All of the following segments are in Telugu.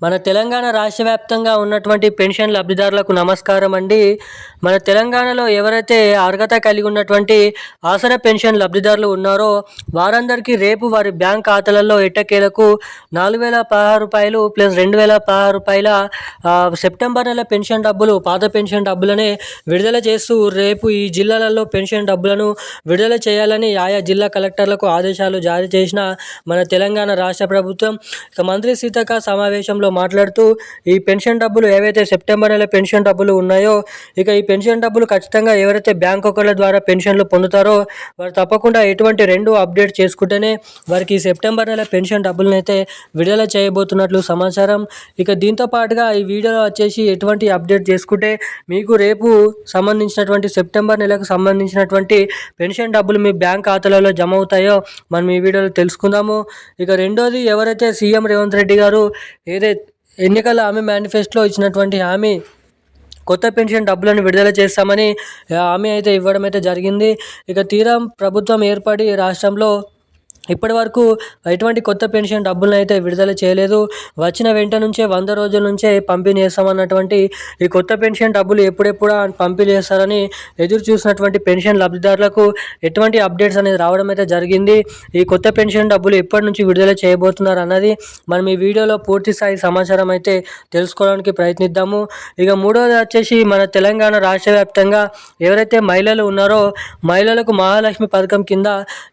మన తెలంగాణ రాష్ట్ర వ్యాప్తంగా ఉన్నటువంటి పెన్షన్ లబ్ధిదారులకు నమస్కారం అండి. మన తెలంగాణలో ఎవరైతే అర్హత కలిగి ఉన్నటువంటి ఆసర పెన్షన్ లబ్ధిదారులు ఉన్నారో వారందరికీ రేపు వారి బ్యాంక్ ఖాతాలలో ఎట్టకేలకు నాలుగు వేల పదహారు రూపాయలు ప్లస్ రెండు వేల పదహారు రూపాయల సెప్టెంబర్ నెల పెన్షన్ డబ్బులు పాత పెన్షన్ డబ్బులనే విడుదల చేస్తూ రేపు ఈ జిల్లాలలో పెన్షన్ డబ్బులను విడుదల చేయాలని ఆయా జిల్లా కలెక్టర్లకు ఆదేశాలు జారీ చేసిన మన తెలంగాణ రాష్ట్ర ప్రభుత్వం మంత్రి సీతక సమావేశంలో మాట్లాడుతూ ఈ పెన్షన్ డబ్బులు ఏవైతే సెప్టెంబర్ నెల పెన్షన్ డబ్బులు ఉన్నాయో ఇక ఈ పెన్షన్ డబ్బులు ఖచ్చితంగా ఎవరైతే బ్యాంక్ అకౌంట్ల ద్వారా పెన్షన్లు పొందుతారో వారు తప్పకుండా ఎటువంటి రెండు అప్డేట్ చేసుకుంటేనే వారికి ఈ సెప్టెంబర్ నెల పెన్షన్ డబ్బులను అయితే విడుదల చేయబోతున్నట్లు సమాచారం. ఇక దీంతో పాటుగా ఈ వీడియోలో వచ్చేసి ఎటువంటి అప్డేట్ చేసుకుంటే మీకు రేపు సంబంధించినటువంటి సెప్టెంబర్ నెలకు సంబంధించినటువంటి పెన్షన్ డబ్బులు మీ బ్యాంక్ ఖాతాలలో జమ అవుతాయో మనం ఈ వీడియోలో తెలుసుకుందాము. ఇక రెండోది ఎవరైతే సీఎం రేవంత్ రెడ్డి గారు ఏదైతే ఎన్నికల హామీ మేనిఫెస్టోలో ఇచ్చినటువంటి హామీ కొత్త పెన్షన్ డబ్బులను విడుదల చేస్తామని హామీ అయితే ఇవ్వడం అయితే జరిగింది. ఇక తీరా ప్రభుత్వం ఏర్పడి రాష్ట్రంలో ఇప్పటి వరకు ఎటువంటి కొత్త పెన్షన్ డబ్బులను అయితే విడుదల చేయలేదు. వచ్చిన వెంట నుంచే వంద రోజుల నుంచే పంపిణీ చేస్తామన్నటువంటి ఈ కొత్త పెన్షన్ డబ్బులు ఎప్పుడెప్పుడు పంపిణీ చేస్తారని ఎదురు చూసినటువంటి పెన్షన్ లబ్ధిదారులకు ఎటువంటి అప్డేట్స్ అనేది రావడం అయితే జరిగింది. ఈ కొత్త పెన్షన్ డబ్బులు ఎప్పటి నుంచి విడుదల చేయబోతున్నారు అన్నది మనం ఈ వీడియోలో పూర్తి స్థాయి సమాచారం అయితే తెలుసుకోవడానికి ప్రయత్నిద్దాము. ఇక మూడవది వచ్చేసి మన తెలంగాణ రాష్ట్ర వ్యాప్తంగా ఎవరైతే మహిళలు ఉన్నారో మహిళలకు మహాలక్ష్మి పథకం కింద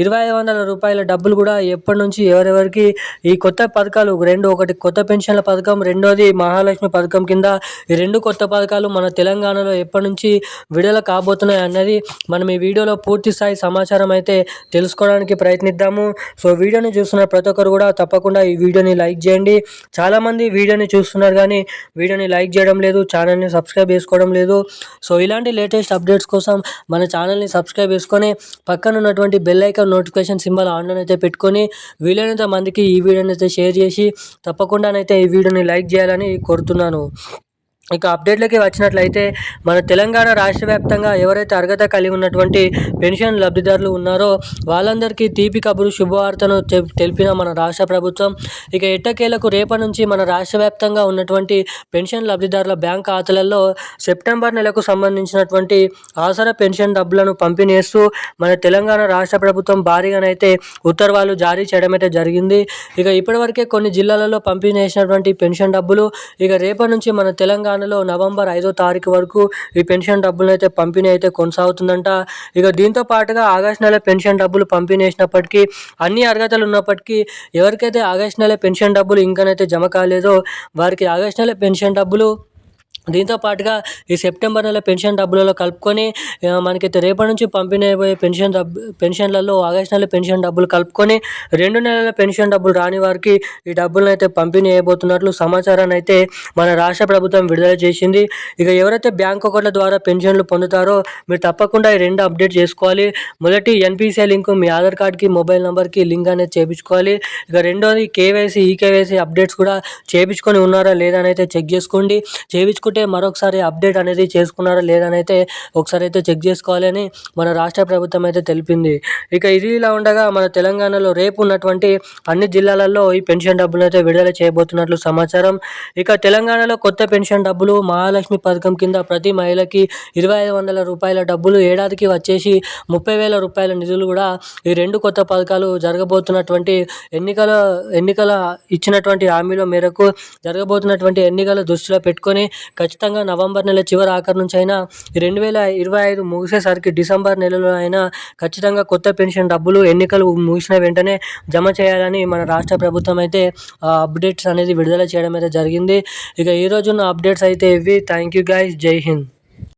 ఇరవై ఐదు వందల రూపాయల డబ్బు డబ్బులు కూడా ఎప్పటి నుంచి ఎవరెవరికి ఈ కొత్త పథకాలు రెండు ఒకటి కొత్త పెన్షన్ల పథకం రెండోది మహాలక్ష్మి పథకం కింద ఈ రెండు కొత్త పథకాలు మన తెలంగాణలో ఎప్పటి నుంచి విడుదల కాబోతున్నాయి అన్నది మనం ఈ వీడియోలో పూర్తి స్థాయి సమాచారం అయితే తెలుసుకోవడానికి ప్రయత్నిద్దాము. సో వీడియోని చూస్తున్న ప్రతి ఒక్కరు కూడా తప్పకుండా ఈ వీడియోని లైక్ చేయండి. చాలామంది వీడియోని చూస్తున్నారు కానీ వీడియోని లైక్ చేయడం లేదు ఛానల్ని సబ్స్క్రైబ్ చేసుకోవడం లేదు. సో ఇలాంటి లేటెస్ట్ అప్డేట్స్ కోసం మన ఛానల్ని సబ్స్క్రైబ్ చేసుకొని పక్కన ఉన్నటువంటి bell icon notification symbol online అయితే పెట్టుకొని వీలైనంత మందికి ఈ వీడియోని అయితే షేర్ చేసి తప్పకుండానైతే ఈ వీడియోని లైక్ చేయాలని కోరుతున్నాను. ఇక అప్డేట్లకి వచ్చినట్లయితే మన తెలంగాణ రాష్ట్ర వ్యాప్తంగా ఎవరైతే అర్హత కలిగి ఉన్నటువంటి పెన్షన్ లబ్ధిదారులు ఉన్నారో వాళ్ళందరికీ తీపి కబురు శుభవార్తను తె- తెలిపిన మన రాష్ట్ర ప్రభుత్వం. ఇక ఎట్టకేలకు రేపటి నుంచి మన రాష్ట్ర వ్యాప్తంగా ఉన్నటువంటి పెన్షన్ లబ్ధిదారుల బ్యాంక్ ఖాతాలలో సెప్టెంబర్ నెలకు సంబంధించినటువంటి ఆసరా పెన్షన్ డబ్బులను పంపిణీ చేస్తూ మన తెలంగాణ రాష్ట్ర ప్రభుత్వం భారీగానైతే ఉత్తర్వులు జారీ చేయడం అయితే జరిగింది. ఇక ఇప్పటివరకే కొన్ని జిల్లాలలో పంపిణీ చేసినటువంటి పెన్షన్ డబ్బులు ఇక రేపటి నుంచి మన తెలంగాణ తెలంగాణలో నవంబర్ ఐదో తారీఖు వరకు ఈ పెన్షన్ డబ్బులను అయితే పంపిణీ అయితే కొనసాగుతుందంట. ఇక దీంతో పాటుగా ఆగస్టు నెల పెన్షన్ డబ్బులు పంపిణీ చేసినప్పటికీ అన్ని అర్హతలు ఉన్నప్పటికీ ఎవరికైతే ఆగస్టు నెల పెన్షన్ డబ్బులు ఇంకానైతే జమ కాలేదో వారికి ఆగస్టు నెల పెన్షన్ డబ్బులు దీంతో పాటుగా ఈ సెప్టెంబర్ నెల పెన్షన్ డబ్బులలో కలుపుకొని మనకైతే రేపటి నుంచి పంపిణీ పెన్షన్ డబ్బు పెన్షన్లలో ఆగస్టు నెల పెన్షన్ డబ్బులు కలుపుకొని రెండు నెలల పెన్షన్ డబ్బులు రాని వారికి ఈ డబ్బులను అయితే పంపిణీ చేయబోతున్నట్లు సమాచారాన్ని అయితే మన రాష్ట్ర ప్రభుత్వం విడుదల చేసింది. ఇక ఎవరైతే బ్యాంక్ అకౌంట్ల ద్వారా పెన్షన్లు పొందుతారో మీరు తప్పకుండా ఈ రెండు అప్డేట్ చేసుకోవాలి. మొదటి ఎన్పిసిఐ లింక్ మీ ఆధార్ కార్డ్కి మొబైల్ నెంబర్కి లింక్ అనేది చేయించుకోవాలి ఇక రెండోది కేవైసీ ఈకేవైసీ అప్డేట్స్ కూడా చేయించుకొని ఉన్నారా లేదా అని అయితే చెక్ చేసుకోండి. చేయించుకుంటే మరొకసారి అప్డేట్ అనేది చేసుకున్నారా లేదనైతే ఒకసారి అయితే చెక్ చేసుకోవాలని మన రాష్ట్ర ప్రభుత్వం అయితే తెలిపింది. ఇక ఇది ఇలా ఉండగా మన తెలంగాణలో రేపు ఉన్నటువంటి అన్ని జిల్లాలలో ఈ పెన్షన్ డబ్బులు అయితే విడుదల చేయబోతున్నట్లు సమాచారం. ఇక తెలంగాణలో కొత్త పెన్షన్ డబ్బులు మహాలక్ష్మి పథకం కింద ప్రతి మహిళకి ఇరవై ఐదు వందల రూపాయల డబ్బులు ఏడాదికి వచ్చేసి ముప్పై వేల రూపాయల నిధులు కూడా ఈ రెండు కొత్త పథకాలు జరగబోతున్నటువంటి ఎన్నికల ఎన్నికల ఇచ్చినటువంటి హామీల మేరకు జరగబోతున్నటువంటి ఎన్నికల దృష్టిలో పెట్టుకొని ఖచ్చితంగా నవంబర్ నెల చివరి ఆఖరి నుంచి అయినా రెండు వేల ఇరవై ఐదు ముగిసేసరికి డిసెంబర్ నెలలో అయినా ఖచ్చితంగా కొత్త పెన్షన్ డబ్బులు ఎన్నికలు ముగిసిన వెంటనే జమ చేయాలని మన రాష్ట్ర ప్రభుత్వం అయితే ఆ అప్డేట్స్ అనేది విడుదల చేయడం అయితే జరిగింది. ఇక ఈ రోజున్న అప్డేట్స్ అయితే ఇవి. Thank you guys. జై హింద్.